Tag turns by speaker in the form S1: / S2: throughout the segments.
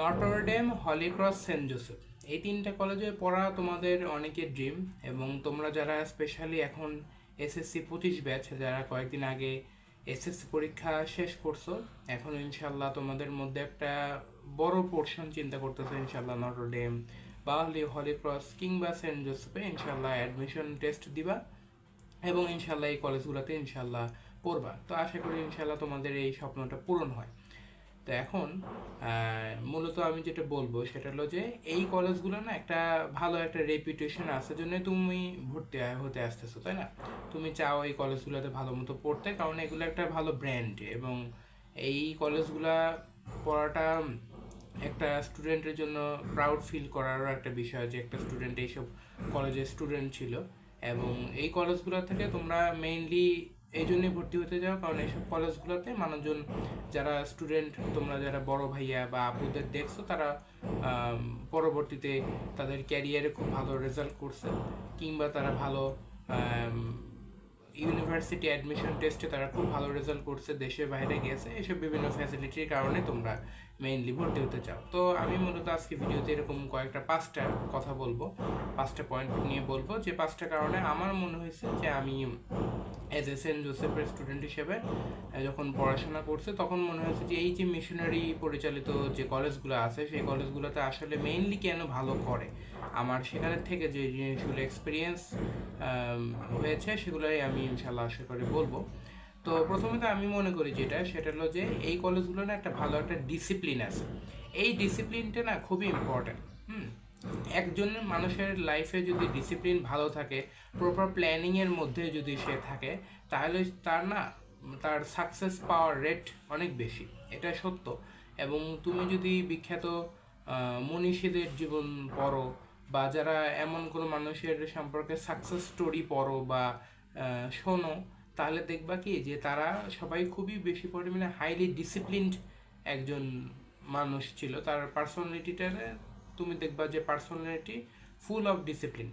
S1: Notre Dame, Holy Cross, Saint Joseph. এই তিনটা কলেজে পড়া তোমাদের অনেকের ড্রিম এবং তোমরা যারা স্পেশালি এখন এসএসসি পঁচিশ ব্যাচ, যারা কয়েকদিন আগে এসএসসি পরীক্ষা শেষ করছ, এখন ইনশাল্লাহ তোমাদের মধ্যে একটা বড় পোর্শন চিন্তা করতেছো ইনশাল্লাহ নটরডেম বা হলি হলিক্রস কিংবা সেন্ট জোসেফে ইনশাল্লাহ অ্যাডমিশন টেস্ট দিবা এবং ইনশাল্লাহ এই কলেজগুলোতে ইনশাল্লাহ পড়বা। তো আশা করি ইনশাল্লাহ তোমাদের এই স্বপ্নটা পূরণ হয়। তো এখন মূলত আমি যেটা বলব সেটা হলো যে এই কলেজগুলো না একটা ভালো একটা রেপুটেশন আছে জন্য তুমি ভর্তি হতে আসতেছো, তাই না? তুমি চাও এই কলেজগুলোতে ভালো মতো পড়তে, কারণ এগুলো একটা ভালো ব্র্যান্ড এবং এই কলেজগুলা পড়াটা একটা স্টুডেন্টের জন্য প্রাউড ফিল করারও একটা বিষয় যে একটা স্টুডেন্ট এইসব কলেজের স্টুডেন্ট ছিল। এবং এই কলেজগুলো থেকে তোমরা মেইনলি এই জন্যই ভর্তি হতে যাও, কারণ এইসব কলেজগুলোতে মানুষজন, যারা স্টুডেন্ট তোমরা যারা বড় ভাইয়া বা আপুদের দেখছ, তারা পরবর্তীতে তাদের ক্যারিয়ারে খুব ভালো রেজাল্ট করছে, কিংবা তারা ভালো ইউনিভার্সিটি অ্যাডমিশন টেস্টে তারা খুব ভালো রেজাল্ট করছে, দেশের বাইরে গেছে, এসব বিভিন্ন ফ্যাসিলিটির কারণে তোমরা মেইনলি ভর্তি হতে চাও। তো আমি মূলত আজকে ভিডিওতে এরকম কয়েকটা পাঁচটা কথা বলব। পাঁচটা পয়েন্ট নিয়ে বলব যে পাঁচটা কারণে আমার মনে হয়েছে যে আমি অ্যাজ এ সেন্ট জোসেফের স্টুডেন্ট হিসেবে যখন পড়াশোনা করছে, তখন মনে হয়েছে যে এই যে মিশনারি পরিচালিত যে কলেজগুলো আছে, সেই কলেজগুলোতে আসলে মেইনলি কেন ভালো করে? আমার সেখানে থেকে যে জিনিসগুলো এক্সপিরিয়েন্স হয়েছে, সেগুলোই আমি ইনশাল্লাহ আশা করে বলব। তো প্রথমে তো আমি মনে করি যেটা, সেটা হলো যে এই কলেজগুলো না একটা ভালো একটা ডিসিপ্লিন আছে। এই ডিসিপ্লিনটা না খুবই ইম্পর্ট্যান্ট হুম? একজন মানুষের লাইফে যদি ডিসিপ্লিন ভালো থাকে প্রপার প্ল্যানিংয়ের মধ্যে যদি সে থাকে, তাহলে তার না, তার সাকসেস পাওয়ার রেট অনেক বেশি, এটা সত্য। এবং তুমি যদি বিখ্যাত মনীষীদের জীবন পড়ো, বা যারা এমন কোনো মানুষের সম্পর্কে সাকসেস স্টোরি পড়ো বা শোনো তাহলে দেখবা কি যে তারা সবাই খুবই বেশি পরিমাণে হাইলি ডিসিপ্লিনড একজন মানুষ ছিল। তার পার্সোনালিটিটা তুমি দেখবা যে পার্সোনালিটি ফুল অফ ডিসিপ্লিন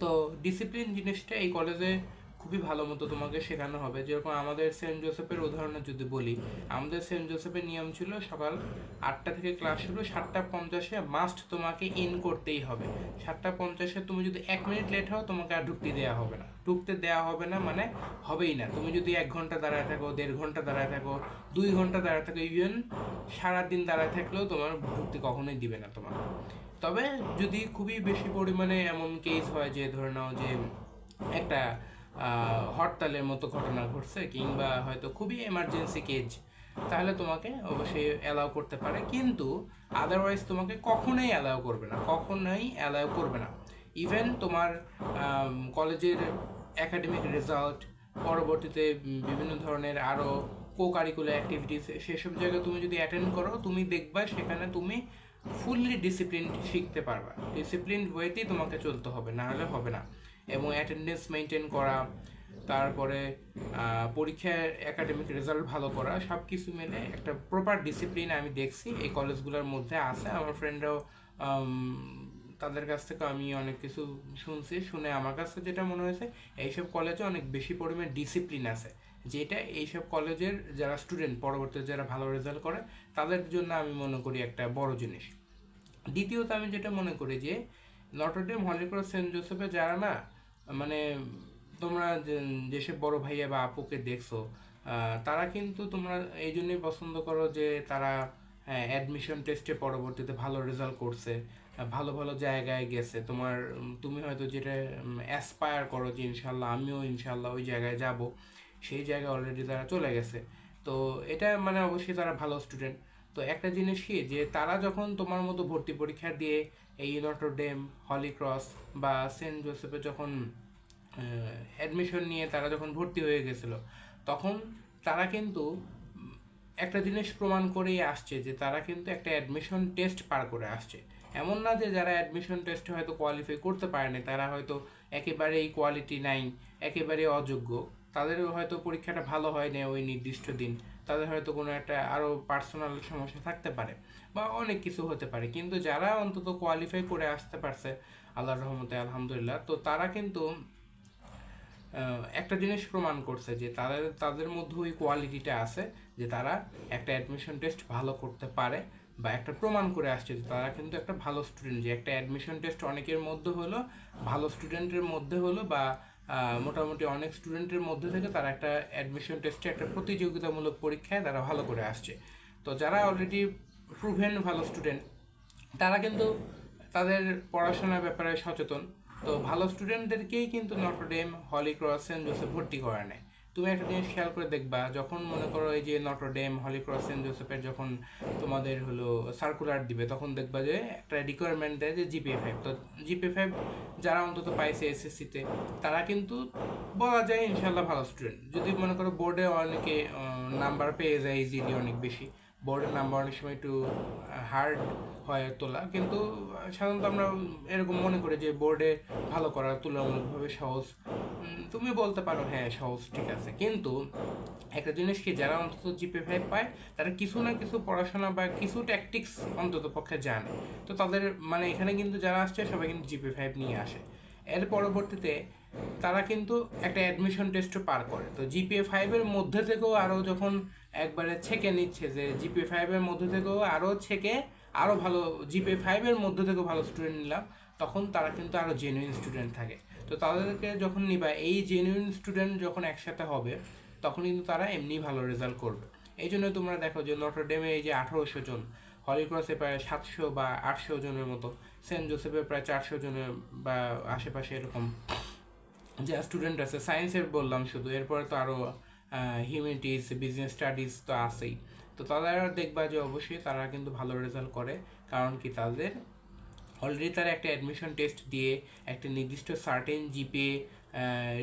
S1: তো ডিসিপ্লিন জিনিসটা এই কলেজে খুবই ভালো মতো তোমাকে শেখানো হবে। যেরকম আমাদের সেন্ট জোসেফের উদাহরণে যদি বলি, আমাদের সেন্ট জোসেফের নিয়ম ছিল সকাল আটটা থেকে ক্লাস শুরু, সাতটা পঞ্চাশে মাস্ট তোমাকে ইন করতেই হবে। সাতটা পঞ্চাশে তুমি যদি এক মিনিট লেট হও, তোমাকে আর ঢুকতে দেওয়া হবে না। ঢুকতে দেওয়া হবে না মানে হবেই না। তুমি যদি এক ঘণ্টা দাঁড়ায় থাকো, দেড় ঘণ্টা দাঁড়ায় থাকো, দুই ঘণ্টা দাঁড়ায় থাকো ইভেন সারাদিন দাঁড়ায় থাকলেও তোমার ঢুকতে কখনোই দিবে না তোমাকে। তবে যদি খুবই বেশি পরিমাণে এমন কেস হয় যে ধরে নাও যে একটা হরতালের মতো ঘটনা ঘটছে কিংবা হয়তো খুবই এমার্জেন্সি কেজ তাহলে তোমাকে অবশ্যই অ্যালাউ করতে পারে। কিন্তু আদারওয়াইজ তোমাকে কখনোই অ্যালাউ করবে না, কখনোই অ্যালাউ করবে না। ইভেন তোমার কলেজের একাডেমিক রেজাল্ট পরবর্তীতে বিভিন্ন ধরনের আরও কো কারিকুলার অ্যাক্টিভিটিস সেসব জায়গায় তুমি যদি অ্যাটেন্ড করো, তুমি দেখবা সেখানে তুমি ফুললি ডিসিপ্লিন শিখতে পারবা। ডিসিপ্লিন ওয়েতেই তোমাকে চলতে হবে, না হলে হবে না। এবং অ্যাটেন্ডেন্স মেনটেন করা তারপরে আহ, পরীক্ষায় একাডেমিক রেজাল্ট ভালো করা সব কিছু মিলে একটা প্রপার ডিসিপ্লিন আমি দেখছি। এই কলেজগুলোর মধ্যে আছে। আমার ফ্রেন্ডরাও তাদের কাছ থেকে আমি অনেক কিছু শুনছি। শুনে আমার কাছে যেটা মনে হয়েছে এইসব কলেজে অনেক বেশি পরিমাণ ডিসিপ্লিন আছে। যেটা এইসব কলেজের যারা স্টুডেন্ট পরবর্তীতে যারা ভালো রেজাল্ট করে তাদের জন্য আমি মনে করি একটা বড় জিনিস। দ্বিতীয়ত আমি যেটা মনে করি যে নটরডেম হলিক্রস সেন্ট জোসেফে যারা না মানে তোমরা যেসব বড় ভাইয়া বা আপুকে দেখছ তারা কিন্তু তোমরা এই জন্যই পছন্দ করো যে তারা অ্যাডমিশন টেস্টে পরবর্তীতে ভালো রেজাল্ট করছে, ভালো ভালো জায়গায় গেছে। তোমার তুমি হয়তো যেটা অ্যাসপায়ার করো যে ইনশাল্লাহ আমিও ইনশাল্লাহ ওই জায়গায় যাব। সেই জায়গায় অলরেডি তারা চলে গেছে। তো এটা মানে অবশ্যই তারা ভালো স্টুডেন্ট তো একটা জিনিস কি, যে তারা যখন তোমার মতো ভর্তি পরীক্ষা দিয়ে এই নটরডেম হলিক্রস বা সেন্ট জোসেফে যখন অ্যাডমিশন নিয়ে তারা যখন ভর্তি হয়ে গেছিল, তখন তারা কিন্তু একটা জিনিস প্রমাণ করেই আসছে যে তারা কিন্তু একটা অ্যাডমিশন টেস্ট পার করে আসছে। এমন না যে যারা অ্যাডমিশন টেস্টে হয়তো কোয়ালিফাই করতে পারেনি তারা হয়তো একেবারেই কোয়ালিটি নাই একেবারে অযোগ্য, তাদের হয়তো পরীক্ষাটা ভালো হয় না ওই নির্দিষ্ট দিন। তাদের হয়তো কোনো একটা আরও পার্সোনাল সমস্যা থাকতে পারে বা অনেক কিছু হতে পারে। কিন্তু যারা অন্তত কোয়ালিফাই করে আসতে পারছে, আল্লাহর রহমতে, আলহামদুলিল্লাহ, তো তারা কিন্তু একটা জিনিস প্রমাণ করছে যে তাদের তাদের মধ্যে ওই কোয়ালিটিটা আছে যে তারা একটা অ্যাডমিশন টেস্ট ভালো করতে পারে বা একটা প্রমাণ করে আসছে যে তারা কিন্তু একটা ভালো স্টুডেন্ট যে একটা অ্যাডমিশন টেস্ট অনেকের মধ্যে হলো, ভালো স্টুডেন্টের মধ্যে হলো বা মোটামুটি অনেক স্টুডেন্টের মধ্যে থেকে তারা একটা অ্যাডমিশন টেস্টে একটা প্রতিযোগিতামূলক পরীক্ষায় তারা ভালো করে আসছে। তো যারা অলরেডি প্রুভেন ভালো স্টুডেন্ট তারা কিন্তু তাদের পড়াশোনার ব্যাপারে সচেতন। তো ভালো স্টুডেন্টদেরকেই কিন্তু Notre Dame Holy Cross Saint Joseph ভর্তি করা নেয়। তুমি একটা জিনিস খেয়াল করে দেখবা, যখন মনে করো এই যে Notre Dame Holy Cross Saint জোসেফের যখন তোমাদের হলো সার্কুলার দিবে, তখন দেখবা যে একটা রিকোয়ারমেন্ট দেয় যে জিপিএ ফাইভ তো জিপিএ ফাইভ যারা অন্তত পাইছে এসএসসিতে তারা কিন্তু বলা যায় ইনশাল্লাহ ভালো স্টুডেন্ট যদি মনে করো বোর্ডে অনেকে নাম্বার পেয়ে যায় ইজিলি অনেক বেশি। বোর্ডের নাম্বার অনেক সময় একটু হার্ড হয় তোলা। কিন্তু সাধারণত আমরা এরকম মনে করি যে বোর্ডে ভালো করা তুলনামূলকভাবে সহজ। তুমি বলতে পারো হ্যাঁ সহজ, ঠিক আছে। কিন্তু একটা জিনিস কি, যারা অন্তত জিপে ফাইভ পায়, তারা কিছু না কিছু পড়াশোনা বা কিছু ট্যাকটিক্স অন্তত পক্ষে জানে। তো তাদের মানে এখানে কিন্তু যারা আসছে, সবাই কিন্তু জিপে ফাইভ নিয়ে আসে। এর পরবর্তীতে তারা কিন্তু একটা অ্যাডমিশন টেস্টও পার করে। তো জিপিএ ফাইভের মধ্যে থেকেও আরও যখন একবারে ছেঁকে নিচ্ছে যে জিপিএ ফাইভের মধ্যে থেকেও আরও ছেঁকে আরও ভালো জিপিএ ফাইভের মধ্যে থেকেও ভালো স্টুডেন্ট নিলাম, তখন তারা কিন্তু আরও জেনুইন স্টুডেন্ট থাকে। তো তাদেরকে যখন নিবা, এই জেনুইন স্টুডেন্ট যখন একসাথে হবে, তখন কিন্তু তারা এমনি ভালো রেজাল্ট করবে। এই জন্য তোমরা দেখো যে নটরডেমে এই যে আঠারোশো জন হলিক্রসে প্রায় সাতশো বা আটশো জনের মতো সেন্ট জোসেফে প্রায় চারশো জনের বা আশেপাশে এরকম যা স্টুডেন্ট আছে সায়েন্সের বললাম শুধু, এরপরে তো আরও হিউম্যানিটিস বিজনেস স্টাডিজ তো আছেই। তো তারা দেখবা যে অবশ্যই তারা কিন্তু ভালো রেজাল্ট করে, কারণ কি তাদের অলরেডি তারা একটা অ্যাডমিশন টেস্ট দিয়ে একটা নির্দিষ্ট সার্টেন জিপে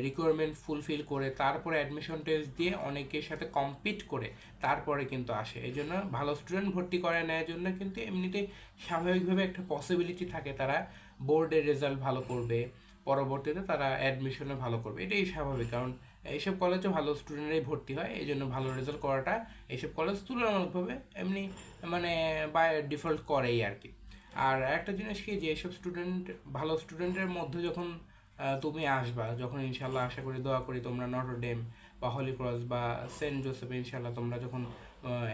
S1: রিকোয়ারমেন্ট ফুলফিল করে তারপরে অ্যাডমিশন টেস্ট দিয়ে অনেকের সাথে কম্পিট করে তারপরে কিন্তু আসে। এই জন্য ভালো স্টুডেন্ট ভর্তি করে নেওয়ার জন্য কিন্তু এমনিতেই স্বাভাবিকভাবে একটা পসিবিলিটি থাকে তারা বোর্ডের রেজাল্ট ভালো করবে, পরবর্তীতে তারা অ্যাডমিশনে ভালো করবে। এটাই স্বাভাবিক কারণ এইসব কলেজে ভালো স্টুডেন্টরাই ভর্তি হয়, এই জন্য ভালো রেজাল্ট করাটা এইসব কলেজ তুলনামূলকভাবে এমনি মানে বাই ডিফল্ট করেই আর কি আর একটা জিনিস কি, যে এসব স্টুডেন্ট ভালো স্টুডেন্টের মধ্যে যখন তুমি আসবা, যখন ইনশাল্লাহ আশা করি, দোয়া করি তোমরা নটর ডেম বা হলি ক্রস বা সেন্ট জোসেফ ইনশাল্লাহ তোমরা যখন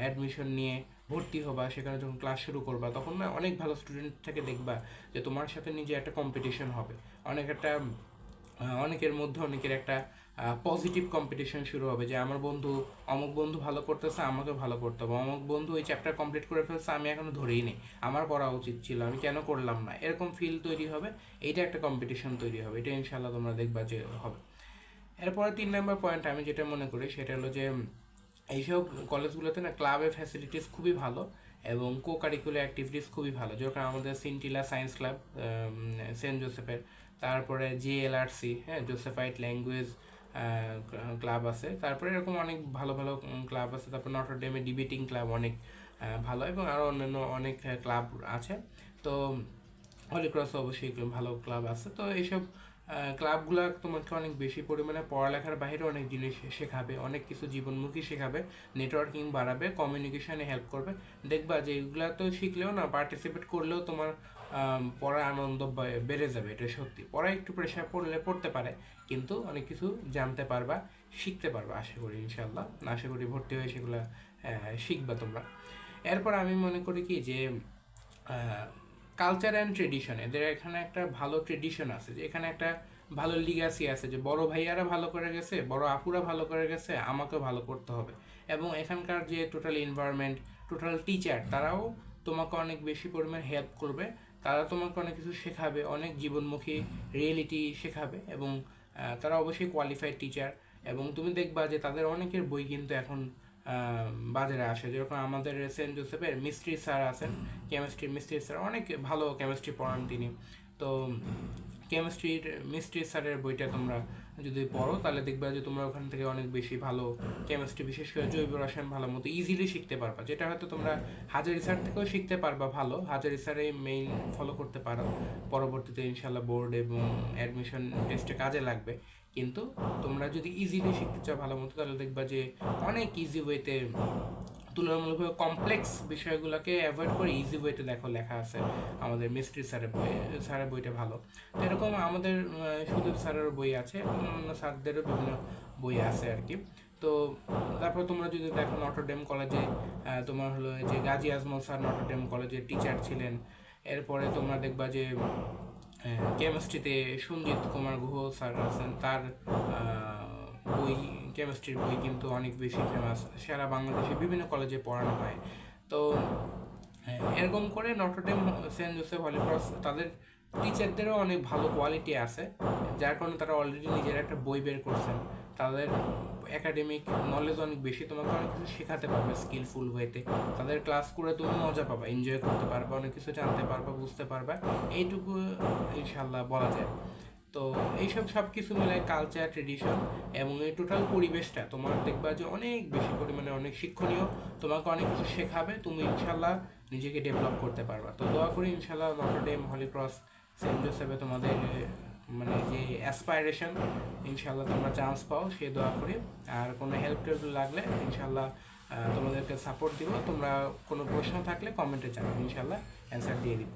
S1: অ্যাডমিশন নিয়ে ভর্তি হবা, সেখানে যখন ক্লাস শুরু করবা, তখন না অনেক ভালো স্টুডেন্ট থেকে দেখবা যে তোমার সাথে নিজে একটা কম্পিটিশন হবে। অনেক একটা অনেকের মধ্যে অনেকের একটা পজিটিভ কম্পিটিশন শুরু হবে যে আমার বন্ধু, অমুক বন্ধু ভালো করতেছে, আমাকে ভালো করতে হবে। অমুক বন্ধু ওই চ্যাপ্টার কমপ্লিট করে ফেলছে, আমি এখনও ধরেই নেই। আমার পড়া উচিত ছিল, আমি কেন করলাম না? এরকম ফিল তৈরি হবে, এইটা একটা কম্পিটিশন তৈরি হবে, এটা ইনশাল্লাহ তোমরা দেখবা যে হবে। এরপরে তিন নম্বর পয়েন্ট আমি যেটা মনে করি, সেটা হলো যে, এইসব কলেজগুলোতে না ক্লাবের ফ্যাসিলিটিস খুবই ভালো এবং কো কারিকুলার অ্যাক্টিভিটিস খুবই ভালো। যেরকম আমাদের সিনটিলা সায়েন্স ক্লাব সেন্ট জোসেফের তারপরে জিএলআরসি হ্যাঁ জোসেফাইট ল্যাঙ্গুয়েজ ক্লাব আছে। তারপরে এরকম অনেক ভালো ভালো ক্লাব আছে। তারপর নটরডেমে ডিবেটিং ক্লাব অনেক ভালো এবং আরও অন্যান্য অনেক ক্লাব আছে। তো হলিক্রস অবশ্যই ভালো ক্লাব আছে। তো এইসব ক্লাবগুলো তোমাকে অনেক বেশি পরিমাণে পড়ালেখার বাইরে অনেক জিনিস শেখাবে। অনেক কিছু জীবনমুখী শেখাবে নেটওয়ার্কিং বাড়াবে কমিউনিকেশানে হেল্প করবে। দেখবা যে এগুলা তো শিখলেও না পার্টিসিপেট করলেও তোমার পড়ার আনন্দ বেড়ে যাবে, এটা সত্যি। পড়া একটু প্রেশার পড়লে পড়তে পারে, কিন্তু অনেক কিছু জানতে পারবা, শিখতে পারবা, আশা করি ইনশাল্লাহ আশা করি ভর্তি হয়ে সেগুলো শিখবা তোমরা। এরপর আমি মনে করি কি যে কালচার অ্যান্ড ট্রেডিশন এদের এখানে একটা ভালো ট্রেডিশন আছে, যে এখানে একটা ভালো লিগাসি আছে, যে বড় ভাইয়ারা ভালো করে গেছে, বড় আপুরা ভালো করে গেছে, আমাকেও ভালো করতে হবে। এবং এখানকার যে টোটাল এনভায়রনমেন্ট টোটাল টিচার তারাও তোমাকে অনেক বেশি পরিমাণ হেল্প করবে তারা তোমাকে অনেক কিছু শেখাবে, অনেক জীবনমুখী রিয়েলিটি শেখাবে এবং তারা অবশ্যই কোয়ালিফাইড টিচার এবং তুমি দেখবা যে তাদের অনেকের বই কিন্তু এখন বাজারে আসে। যেরকম আমাদের সেন্ট জোসেফের মিস্ট্রি স্যার আছেন কেমিস্ট্রি মিস্ট্রি স্যার, অনেক ভালো কেমিস্ট্রি পড়ান তিনি। তো কেমিস্ট্রির মিস্ট্রি স্যারের বইটা তোমরা যদি পড়ো, তাহলে দেখবা যে তোমরা ওখান থেকে অনেক বেশি ভালো কেমিস্ট্রি বিশেষ করে জৈব রসায়ন ভালো মতো ইজিলি শিখতে পারবা। যেটা হয়তো তোমরা হাজারি স্যার থেকেও শিখতে পারবা ভালো। হাজারি স্যারে মেইন ফলো করতে পারো। পরবর্তীতে ইনশাল্লাহ বোর্ড এবং অ্যাডমিশন টেস্টে কাজে লাগবে। কিন্তু তোমরা যদি ইজিলি শিখতে চাও ভালো মতো, তাহলে দেখবা যে অনেক ইজি ওয়েতে তুলনামূলকভাবে কমপ্লেক্স বিষয়গুলোকে অ্যাভয়েড করে ইজি ওয়েতে দেখো লেখা আছে। আমাদের মিস্ট্রি স্যারের বই স্যারের বইটা ভালো। এরকম আমাদের সুদীপ স্যারেরও বই আছে, অন্যান্য স্যারদেরও বিভিন্ন বই আছে আর কি। তো তারপর তোমরা যদি দেখো নটরডেম কলেজে তোমার হলো যে Gazi Azmal sir Notre Dame কলেজের টিচার ছিলেন। এরপরে তোমরা দেখবা যে কেমিস্ট্রিতে সঞ্জিত কুমার গুহ স্যার আছেন। তার বই কেমিস্ট্রির বই কিন্তু অনেক বেশি ফেমাস সারা বাংলাদেশে বিভিন্ন কলেজে পড়ানো হয়। তো হ্যাঁ, এরকম করে নটরডেম সেন্ট জোসেফ হলিক্রস তাদের টিচারদেরও অনেক ভালো কোয়ালিটি আছে। যার কারণে তারা অলরেডি নিজের একটা বই বের করছেন। তাদের একাডেমিক নলেজ অনেক বেশি তোমাকে অনেক কিছু শেখাতে পারবে স্কিলফুল ওয়েতে তাদের ক্লাস করে তুমি মজা পাবা এনজয় করতে পারবে অনেক কিছু জানতে পারবা বুঝতে পারবা। এইটুকু ইনশাল্লাহ বলা যায়। তো এইসব সব কিছু মিলে কালচার ট্রেডিশন এবং এই টোটাল পরিবেশটা, তোমার দেখবা যে অনেক বেশি পরিমাণে অনেক শিক্ষণীয়, তোমাকে অনেক কিছু শেখাবে, তুমি ইনশাল্লাহ নিজেকে ডেভেলপ করতে পারবা। তো দোয়া করি ইনশাল্লাহ নটরডেম হলিক্রস সেন্ট জোসেফে তোমাদের মানে যে অ্যাসপাইরেশন ইনশাল্লাহ তোমরা চান্স পাও, সে দোয়া করি। আর কোনো হেল্প টেল্প লাগলে ইনশাল্লাহ তোমাদেরকে সাপোর্ট দিব। তোমরা কোনো প্রশ্ন থাকলে কমেন্টে জানাও। ইনশাল্লাহ অ্যান্সার দিয়ে দিব।